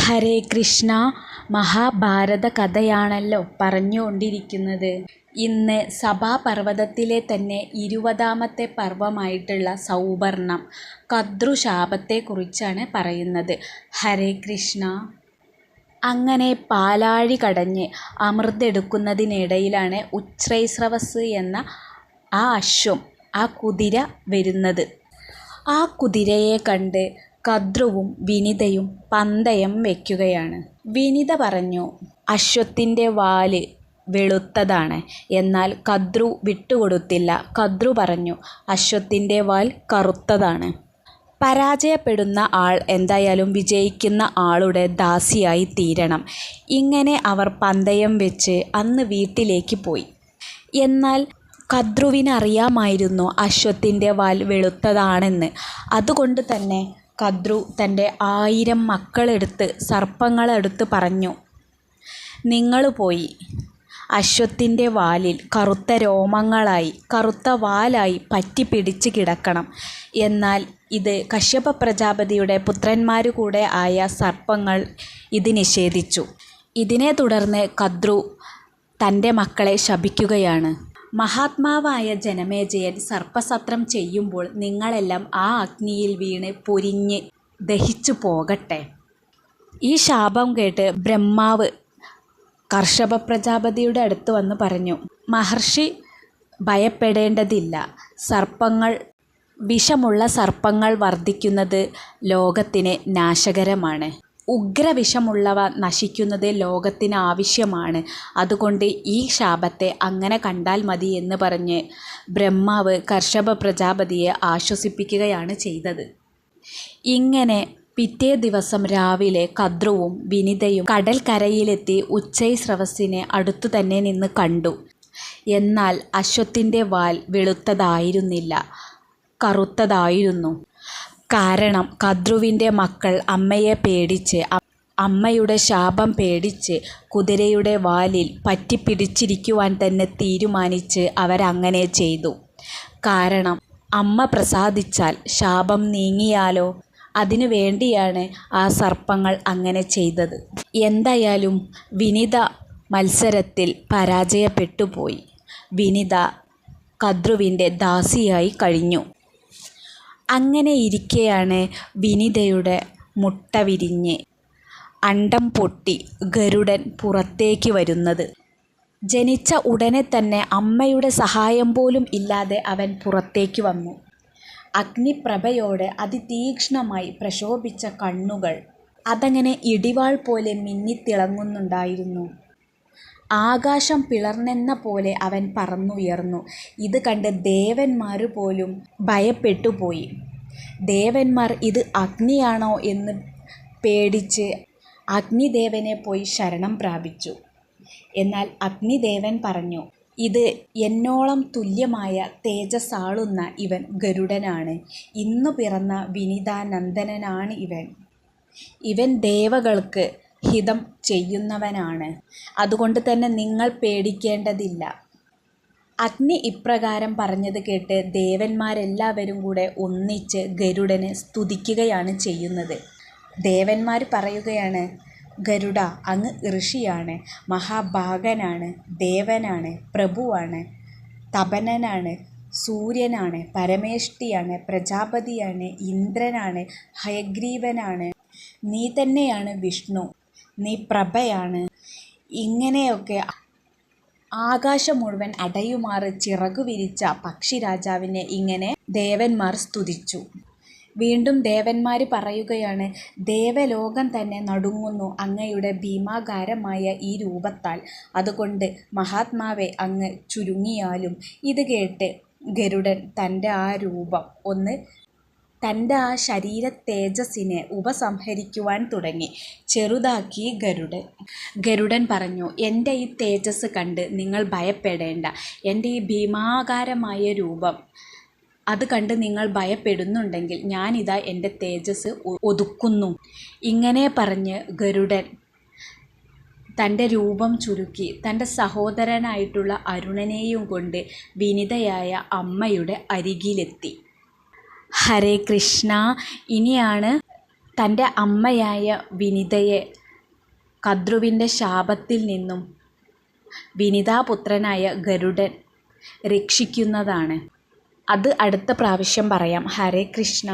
ഹരേ കൃഷ്ണ മഹാഭാരത കഥയാണല്ലോ പറഞ്ഞുകൊണ്ടിരിക്കുന്നത്. ഇന്ന് സഭാപർവതത്തിലെ തന്നെ ഇരുപതാമത്തെ പർവമായിട്ടുള്ള സൗവർണം കദ്രുശാപത്തെക്കുറിച്ചാണ് പറയുന്നത്. ഹരേ കൃഷ്ണ. അങ്ങനെ പാലാഴി കടഞ്ഞ് അമൃതെടുക്കുന്നതിനിടയിലാണ് ഉച്ഛ്രൈസ്രവസ് എന്ന ആ അശ്വം ആ കുതിര വരുന്നത്. ആ കുതിരയെ കണ്ട് കദ്രുവും വിനിതയും പന്തയം വയ്ക്കുകയാണ് വിനിത പറഞ്ഞു അശ്വത്തിന്റെ വാൽ വെളുത്തതാണ്. എന്നാൽ കദ്രു വിട്ടുകൊടുത്തില്ല. കദ്രു പറഞ്ഞു അശ്വത്തിന്റെ വാൽ കറുത്തതാണ്. പരാജയപ്പെടുന്ന ആൾ എന്തായാലും വിജയിക്കുന്ന ആളുടെ ദാസിയായി തീരണം ഇങ്ങനെ അവർ പന്തയം വെച്ച് അന്ന് വീട്ടിലേക്ക് പോയി. എന്നാൽ കദ്രുവിനറിയാമായിരുന്നു അശ്വത്തിന്റെ വാൽ വെളുത്തതാണെന്ന്. അതുകൊണ്ട് തന്നെ കദ്രു തന്റെ ആയിരം മക്കളെടുത്ത് സർപ്പങ്ങളെടുത്ത് പറഞ്ഞു നിങ്ങൾ പോയി. അശ്വത്തിന്റെ വാലിൽ കറുത്ത രോമങ്ങളായി കറുത്ത വാലായി പറ്റി പിടിച്ച് കിടക്കണം. എന്നാൽ ഇത് കശ്യപ പ്രജാപതിയുടെ പുത്രന്മാരു കൂടെ ആയ സർപ്പങ്ങൾ ഇത് നിഷേധിച്ചു. ഇതിനെ തുടർന്ന് കദ്രു തന്റെ മക്കളെ ശപിക്കുകയാണ്. മഹാത്മാവായ ജനമേജയൻ സർപ്പസത്രം ചെയ്യുമ്പോൾ നിങ്ങളെല്ലാം ആ അഗ്നിയിൽ വീണ് പൊരിഞ്ഞ് ദഹിച്ചു പോകട്ടെ. ഈ ശാപം കേട്ട് ബ്രഹ്മാവ് കർഷഭ പ്രജാപതിയുടെ അടുത്ത് വന്ന് പറഞ്ഞു മഹർഷി ഭയപ്പെടേണ്ടതില്ല. സർപ്പങ്ങൾ വിഷമുള്ള സർപ്പങ്ങൾ വർദ്ധിക്കുന്നത് ലോകത്തിന് നാശകരമാണ്. ഉഗ്രവിഷമുള്ളവ നശിക്കുന്നത് ലോകത്തിന് ആവശ്യമാണ്. അതുകൊണ്ട് ഈ ശാപത്തെ അങ്ങനെ കണ്ടാൽ മതി എന്ന് പറഞ്ഞ് ബ്രഹ്മാവ് കർഷപ പ്രജാപതിയെ ആശ്വസിപ്പിക്കുകയാണ് ചെയ്തത്. ഇങ്ങനെ പിറ്റേ ദിവസം രാവിലെ കദ്രുവും വിനിതയും കടൽക്കരയിലെത്തി ഉച്ചൈ സ്രവസിനെ അടുത്തു തന്നെ നിന്ന് കണ്ടു. എന്നാൽ അശ്വത്തിന്റെ വാൽ വെളുത്തതായിരുന്നില്ല കറുത്തതായിരുന്നു. കാരണം കദ്രുവിന്റെ മക്കൾ അമ്മയെ പേടിച്ച് അമ്മയുടെ ശാപം പേടിച്ച് കുതിരയുടെ വാലിൽ പറ്റിപ്പിടിച്ചിരിക്കുവാൻ തന്നെ തീരുമാനിച്ച് അവരങ്ങനെ ചെയ്തു. കാരണം അമ്മ പ്രസാദിച്ചാൽ ശാപം നീങ്ങിയാലോ? അതിനു വേണ്ടിയാണ് ആ സർപ്പങ്ങൾ അങ്ങനെ ചെയ്തത്. എന്തായാലും വിനിത മത്സരത്തിൽ പരാജയപ്പെട്ടുപോയി വിനിത കദ്രുവിന്റെ ദാസിയായി കഴിഞ്ഞു. അങ്ങനെ ഇരിക്കെയാണ് വിനിതയുടെ മുട്ട വിരിഞ്ഞ്. അണ്ടം പൊട്ടി ഗരുഡൻ പുറത്തേക്ക് വരുന്നത്. ജനിച്ച ഉടനെ തന്നെ അമ്മയുടെ സഹായം പോലും ഇല്ലാതെ അവൻ പുറത്തേക്ക് വന്നു. അഗ്നിപ്രഭയോടെ അതിതീക്ഷ്ണമായി പ്രശോഭിച്ച കണ്ണുകൾ അതങ്ങനെ ഇടിവാൾ പോലെ മിന്നിത്തിളങ്ങുന്നുണ്ടായിരുന്നു. ആകാശം പിളർന്നെന്ന പോലെ അവൻ പറന്നുയർന്നു. ഇത് കണ്ട് ദേവന്മാർ പോലും ഭയപ്പെട്ടുപോയി. ദേവന്മാർ ഇത് അഗ്നിയാണോ? എന്ന് പേടിച്ച് അഗ്നിദേവനെ പോയി ശരണം പ്രാപിച്ചു. എന്നാൽ അഗ്നിദേവൻ പറഞ്ഞു ഇത് എന്നോളം തുല്യമായ തേജസ്സാളുന്ന ഇവൻ ഗരുഡനാണ്. ഇന്നു പിറന്ന വിനിതാനന്ദനാണ് ഇവൻ. ഇവൻ ദേവകൾക്ക് ഹിതം ചെയ്യുന്നവനാണ്. അതുകൊണ്ട് തന്നെ നിങ്ങൾ പേടിക്കേണ്ടതില്ല. അഗ്നി ഇപ്രകാരം പറഞ്ഞത് കേട്ട് ദേവന്മാരെല്ലാവരും കൂടെ ഒന്നിച്ച് ഗരുഡനെ സ്തുതിക്കുകയാണ് ചെയ്യുന്നത്. ദേവന്മാർ പറയുകയാണ് ഗരുഡ അങ്ങ് ഋഷിയാണ് മഹാഭാഗനാണ് ദേവനാണ് പ്രഭുവാണ് തപനനാണ് സൂര്യനാണ് പരമേഷ്ടിയാണ് പ്രജാപതിയാണ് ഇന്ദ്രനാണ് ഹയഗ്രീവനാണ് നീ തന്നെയാണ് വിഷ്ണു. നീ പ്രഭയാണ്. ഇങ്ങനെയൊക്കെ ആകാശം മുഴുവൻ അടയുമാറി ചിറകു വിരിച്ച പക്ഷിരാജാവിനെ ഇങ്ങനെ ദേവന്മാർ സ്തുതിച്ചു. വീണ്ടും ദേവന്മാർ പറയുകയാണ് ദേവലോകം തന്നെ നടുങ്ങുന്നു അങ്ങയുടെ ഭീമാകാരമായ ഈ രൂപത്താൽ. അതുകൊണ്ട് മഹാത്മാവെ അങ്ങ് ചുരുങ്ങിയാലും ഇത് കേട്ട് ഗരുഡൻ തന്റെ ആ രൂപം ഒന്ന് തന്റെ ആ ശരീര തേജസ്സിനെ ഉപസംഹരിക്കുവാൻ തുടങ്ങി. ചെറുതാക്കി ഗരുഡൻ. ഗരുഡൻ പറഞ്ഞു എന്റെ ഈ തേജസ് കണ്ട് നിങ്ങൾ ഭയപ്പെടേണ്ട. എന്റെ ഈ ഭീമാകാരമായ രൂപം അത് കണ്ട് നിങ്ങൾ ഭയപ്പെടുന്നുണ്ടെങ്കിൽ ഞാനിതാ എന്റെ തേജസ് ഒതുക്കുന്നു. ഇങ്ങനെ പറഞ്ഞ് ഗരുഡൻ തന്റെ രൂപം ചുരുക്കി. തന്റെ സഹോദരനായിട്ടുള്ള അരുണനെയും കൊണ്ട് വിനിതയായ അമ്മയുടെ അരികിലെത്തി. ഹരേ കൃഷ്ണ. ഇനിയാണ് തന്റെ അമ്മയായ വിനിതയെ കദ്രുവിന്റെ ശാപത്തിൽ നിന്നും വിനിതാപുത്രനായ ഗരുഡൻ രക്ഷിക്കുന്നതാണ്. അത് അടുത്ത പ്രാവശ്യം പറയാം. ഹരേ കൃഷ്ണ.